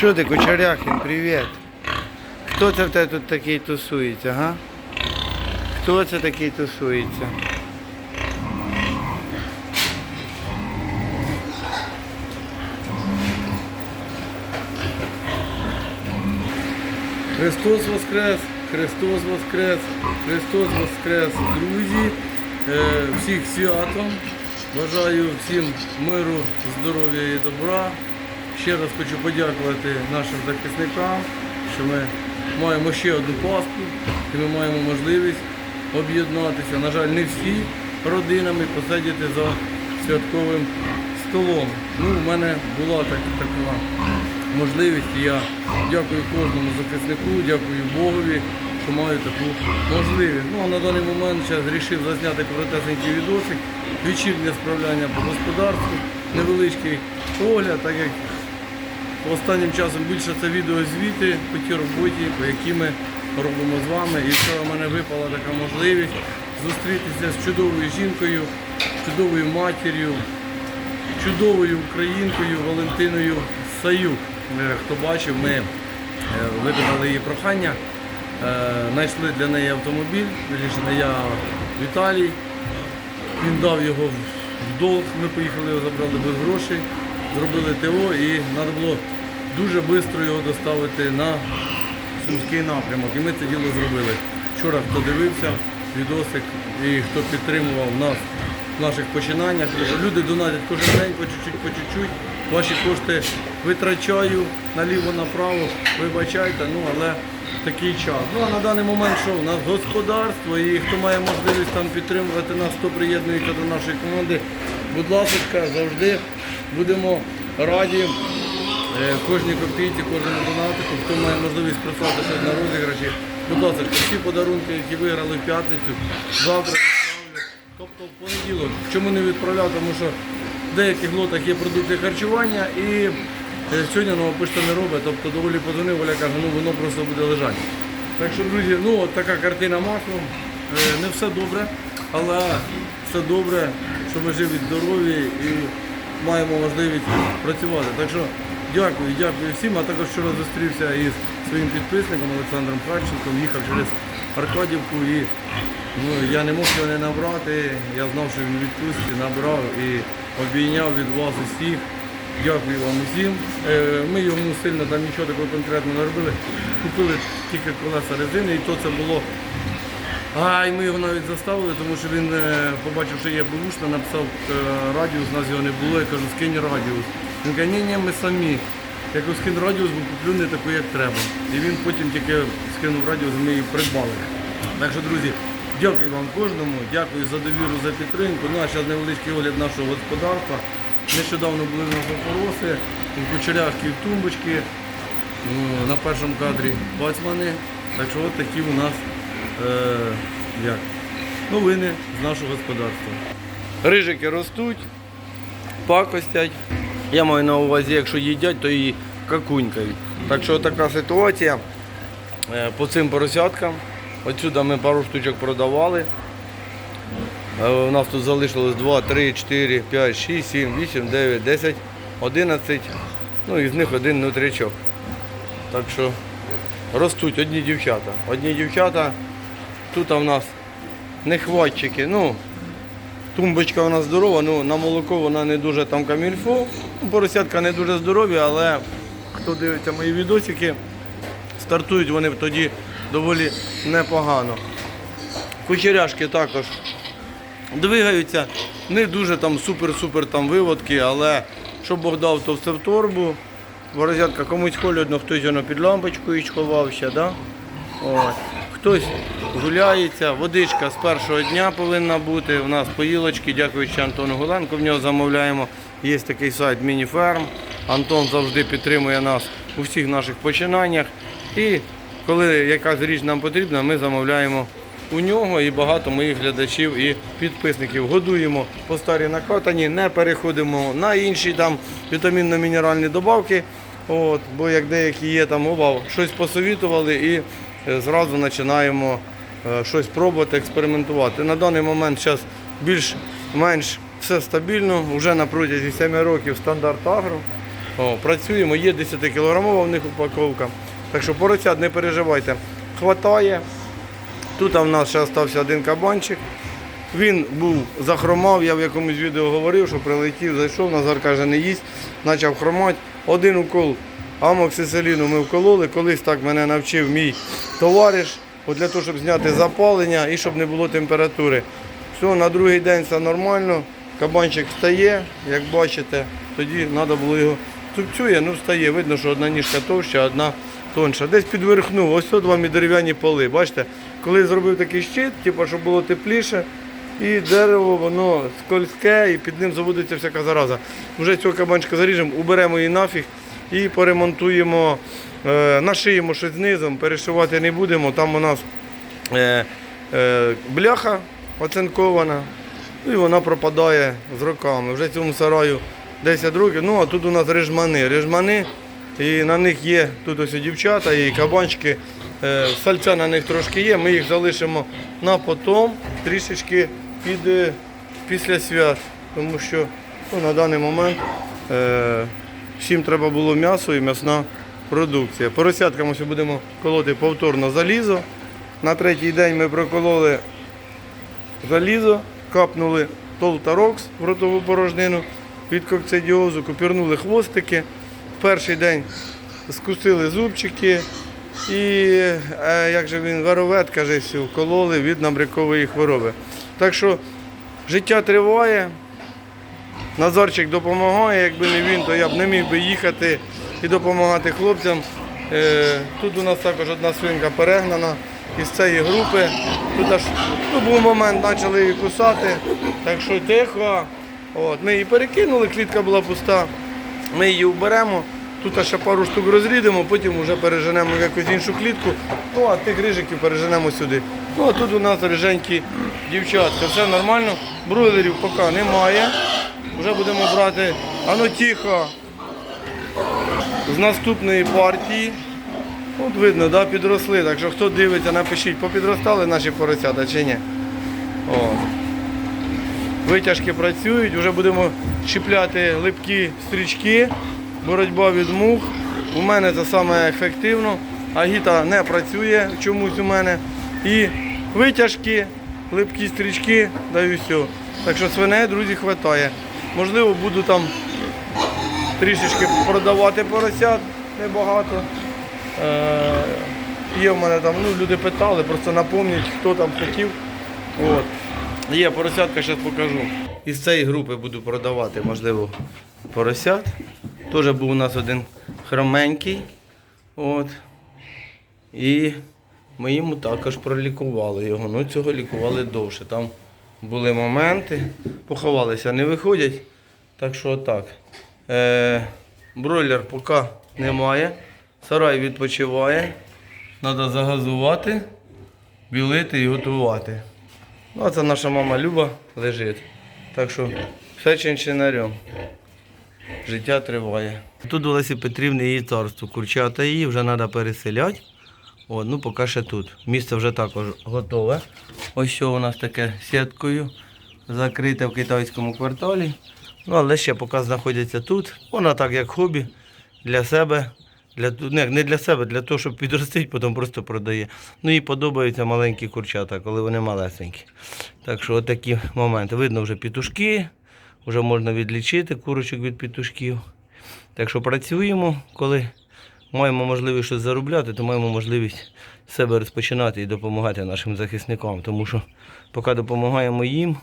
Що ти, Кучеряхін, привіт. Хто це в тебе тут такий тусується, га? Хто це такий тусується? Христос Воскрес! Христос Воскрес! Христос Воскрес! Друзі! Е, всіх святом! Бажаю всім миру, здоров'я і добра. Ще раз хочу подякувати нашим захисникам, що ми маємо ще одну Пасху і ми маємо можливість об'єднатися. На жаль, не всі родинами посидіти за святковим столом. Ну, у мене була так, така можливість. і Я дякую кожному захиснику, дякую Богові, що маю таку можливість. Ну а на даний момент зараз вирішив засняти коротесенький відосик, вечірнє справляння по господарству, невеличкий огляд, так як останнім часом більше це відеозвіти по тій роботі, по якій ми робимо з вами. І вчора в мене випала така можливість зустрітися з чудовою жінкою, чудовою матір'ю, чудовою українкою Валентиною Саюк. Е, Хто бачив, ми е, виконали її прохання, е, знайшли для неї автомобіль, вірніше я Віталій. Він дав його в долг, ми поїхали, його забрали без грошей, зробили ТО і треба було дуже швидко його доставити на Сумський напрямок. І ми це діло зробили. Вчора хто дивився відосик і хто підтримував нас в наших починаннях. Люди донатять кожен день по чуть-чуть, по чуть-чуть. Ваші кошти витрачаю наліво-направо, вибачайте, ну але такий час. Ну а на даний момент що? У нас господарство і хто має можливість там підтримувати нас, хто приєднується до нашої команди, будь ласка, завжди будемо раді. Е, Кожній копійці, кожному донатику, хто має можливість прислати щось на розіграші. Будь ласка, всі подарунки, які виграли в п'ятницю, завтра відправлю. Тобто в понеділок. Чому не відправляв? Тому що в деяких лотах є продукти харчування і е, сьогодні нова пошта не робить. Тобто до Олі подзвонив, Оля каже, ну воно просто буде лежати. Так що, друзі, ну от така картина маслом. Е, Не все добре, але все добре, що ми живі, здорові маємо можливість працювати. Так що дякую, дякую всім. А також вчора зустрівся із своїм підписником Олександром Харченком, їхав через Аркадівку і ну, я не мог його не набрати. Я знав, що він відпустці, набрав і обійняв від вас усіх. Дякую вам усім. Е, Ми йому сильно там нічого такого конкретного не робили. Купили тільки колеса резини, і то це було а, і ми його навіть заставили, тому що він е, побачив, що є бушна, написав е, радіус, у нас його не було, я кажу, скинь радіус. Він каже, ні, ні, ми самі. Я кажу, скинь радіус, бо куплю не таку, як треба. І він потім тільки скинув радіус, ми її придбали. Так що, друзі, дякую вам кожному, дякую за довіру, за підтримку. Ну, а зараз невеличкий огляд нашого господарства. Нещодавно були у нас опороси, кучеряшки, в тумбочки. Ну, на першому кадрі бацмани. Так що от такі у нас е, як, новини з нашого господарства. Рижики ростуть, пакостять. Я маю на увазі, якщо їдять, то і какунькають. Так що така ситуація е, по цим поросяткам. Отсюди ми пару штучок продавали. Е, У нас тут залишилось 2, 3, 4, 5, 6, 7, 8, 9, 10, 11. Ну і з них один нутрячок. Так що ростуть одні дівчата. Одні дівчата. Тут у нас нехватчики. Ну, тумбочка вона здорова, ну на молоко вона не дуже там камільфо. Поросятка не дуже здорові, але хто дивиться мої відосики, стартують вони тоді доволі непогано. Кучеряшки також двигаються. Не дуже там супер-супер там виводки, але що Бог дав, то все в торбу. Борозятка комусь холодно, хтось воно під лампочкою сховався, да? От. Хтось гуляється, водичка з першого дня повинна бути. У нас поїлочки, дякуючи Антону Гуленко, в нього замовляємо. Є такий сайт Мініферм. Антон завжди підтримує нас у всіх наших починаннях. І коли якась річ нам потрібна, ми замовляємо у нього і багато моїх глядачів і підписників. Годуємо по старій накатані, не переходимо на інші там вітамінно-мінеральні добавки. От, бо як деякі є там оба, щось посовітували і зразу починаємо е, щось пробувати, експериментувати. На даний момент зараз більш-менш все стабільно, вже на протязі 7 років стандарт агро. О, працюємо, є 10 кілограмова в них упаковка. Так що поросят не переживайте. Хватає. Тут в нас ще залишився один кабанчик. Він був захромав, я в якомусь відео говорив, що прилетів, зайшов, Назар каже, не їсть, почав хромати. Один укол амоксиселіну ми вкололи. Колись так мене навчив мій товариш, для того, щоб зняти запалення і щоб не було температури. Все, на другий день все нормально. Кабанчик встає, як бачите, тоді треба було його цупцює, ну встає. Видно, що одна ніжка товща, одна тонша. Десь підверхнув. Ось от вам і дерев'яні поли. Бачите, коли зробив такий щит, типу, щоб було тепліше, і дерево воно скользке, і під ним заводиться всяка зараза. Вже цього кабанчика заріжемо, уберемо її нафіг і поремонтуємо, е, нашиємо щось знизу, перешивати не будемо. Там у нас е, е, бляха оцинкована, і вона пропадає з роками. Вже цьому сараю 10 років. Ну а тут у нас режмани. Режмани, і на них є тут ось дівчата, і кабанчики. Сальця на них трошки є. Ми їх залишимо на потом, трішечки під, е, після свят. Тому що ну, на даний момент всім треба було м'ясо і м'ясна продукція. Поросяткам ось будемо колоти повторно залізо. На третій день ми прокололи залізо, капнули толтарокс в ротову порожнину від кокцидіозу, купірнули хвостики. В перший день скусили зубчики і, е, як же він, веровет, каже, всю, вкололи від набрякової хвороби. Так що життя триває, Назарчик допомагає, якби не він, то я б не міг би їхати і допомагати хлопцям. Е, Тут у нас також одна свинка перегнана із цієї групи. Тут аж ну, був момент, почали її кусати, так що тихо. От, ми її перекинули, клітка була пуста. Ми її вберемо, тут ще пару штук розрідемо, потім вже переженемо якусь іншу клітку. Ну а тих рижиків переженемо сюди. Ну а тут у нас риженькі дівчатка. Все нормально. Бройлерів поки немає. Вже будемо брати. А тихо. З наступної партії. От видно, да, підросли. Так що хто дивиться, напишіть, попідростали наші поросята чи ні. О. Витяжки працюють, вже будемо чіпляти липкі стрічки, боротьба від мух. У мене це саме ефективно. Агіта не працює чомусь у мене. І витяжки, липкі стрічки, да і все. Так що свиней, друзі, вистачає. Можливо, буду там трішечки продавати поросят, небагато. Е, є в мене там, ну люди питали, просто напомніть, хто там хотів. От. Є поросятка, зараз покажу. Із цієї групи буду продавати, можливо, поросят. Теж був у нас один хроменький. От. І ми йому також пролікували його. Ну, цього лікували довше. Там були моменти, поховалися, не виходять. Так що так. Е, бройлер поки немає. Сарай відпочиває. Треба загазувати, білити і готувати. Ну, а це наша мама Люба лежить. Так що все чинчинарем. Життя триває. Тут у Лесі Петрівни її царство. Курчата її вже треба переселяти. О, ну поки ще тут. Місце вже також готове. Ось що у нас таке сіткою закрите в китайському кварталі. Ну, але ще поки знаходяться тут. Вона так як хобі для себе. Для, не, не для себе, для того, щоб підростити, потім просто продає. Ну і подобаються маленькі курчата, коли вони малесенькі. Так що отакі моменти. Видно вже пітушки, вже можна відлічити курочок від пітушків. Так що працюємо, коли маємо можливість щось заробляти, то маємо можливість себе розпочинати і допомагати нашим захисникам. Тому що поки допомагаємо їм,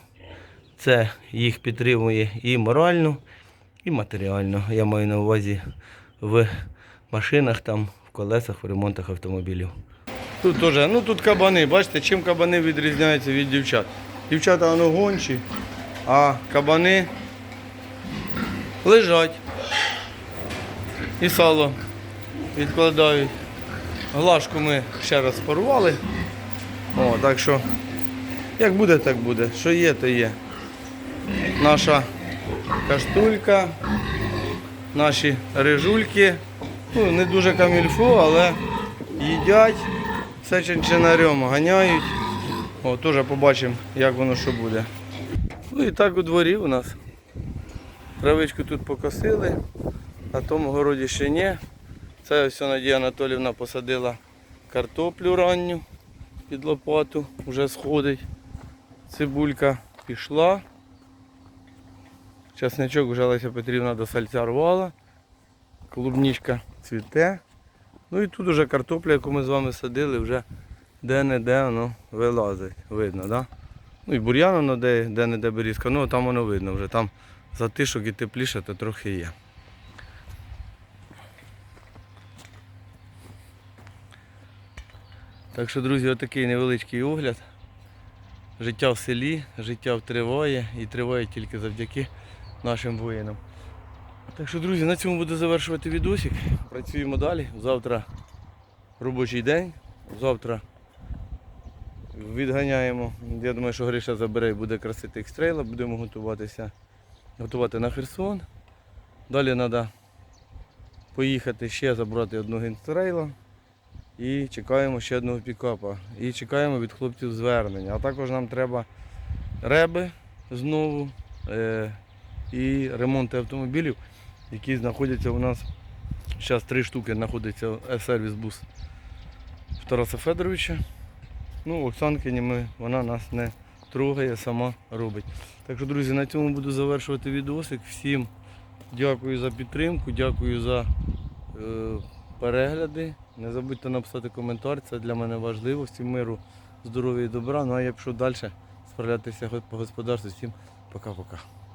це їх підтримує і морально, і матеріально. Я маю на увазі в машинах, там, в колесах, в ремонтах автомобілів. Тут теж, ну тут кабани, бачите, чим кабани відрізняються від дівчат. Дівчата воно гончі, а кабани лежать. І сало відкладають. Глажку ми ще раз спарували. О, так що, як буде, так буде. Що є, то є. Наша каштулька, наші рижульки. Ну, не дуже камільфу, але їдять, все чинчинарем ганяють. О, теж побачимо, як воно що буде. Ну і так у дворі у нас. Травичку тут покосили, На тому городі ще ні. Це ось Надія Анатолівна посадила картоплю ранню під лопату, вже сходить. Цибулька пішла. Часничок вже Леся Петрівна до сальця рвала. Клубничка цвіте. Ну і тут уже картопля, яку ми з вами садили, вже де-не-де воно вилазить. Видно, да? Ну і бур'ян воно де, де-не-де берізка, ну там воно видно вже. Там затишок і тепліше, то трохи є. Так що, друзі, отакий невеличкий огляд. Життя в селі, життя триває і триває тільки завдяки нашим воїнам. Так що, друзі, на цьому буду завершувати відосик. Працюємо далі. Завтра робочий день. Завтра відганяємо. Я думаю, що Гриша забере і буде красити екстрейла, будемо готуватися, готувати на Херсон. Далі треба поїхати ще забрати одного генстрейла. І чекаємо ще одного пікапа. І чекаємо від хлопців звернення. А також нам треба реби знову е, і ремонти автомобілів, які знаходяться у нас. Зараз три штуки знаходиться сервіс бус в Тараса Федоровича. Ну, Оксанкині ми, вона нас не трогає, сама робить. Так що, друзі, на цьому буду завершувати відосик. Всім дякую за підтримку, дякую за е, перегляди. Не забудьте написати коментар, це для мене важливо. Всім миру, здоров'я і добра. Ну а я пішов далі справлятися по господарству. Всім пока-пока.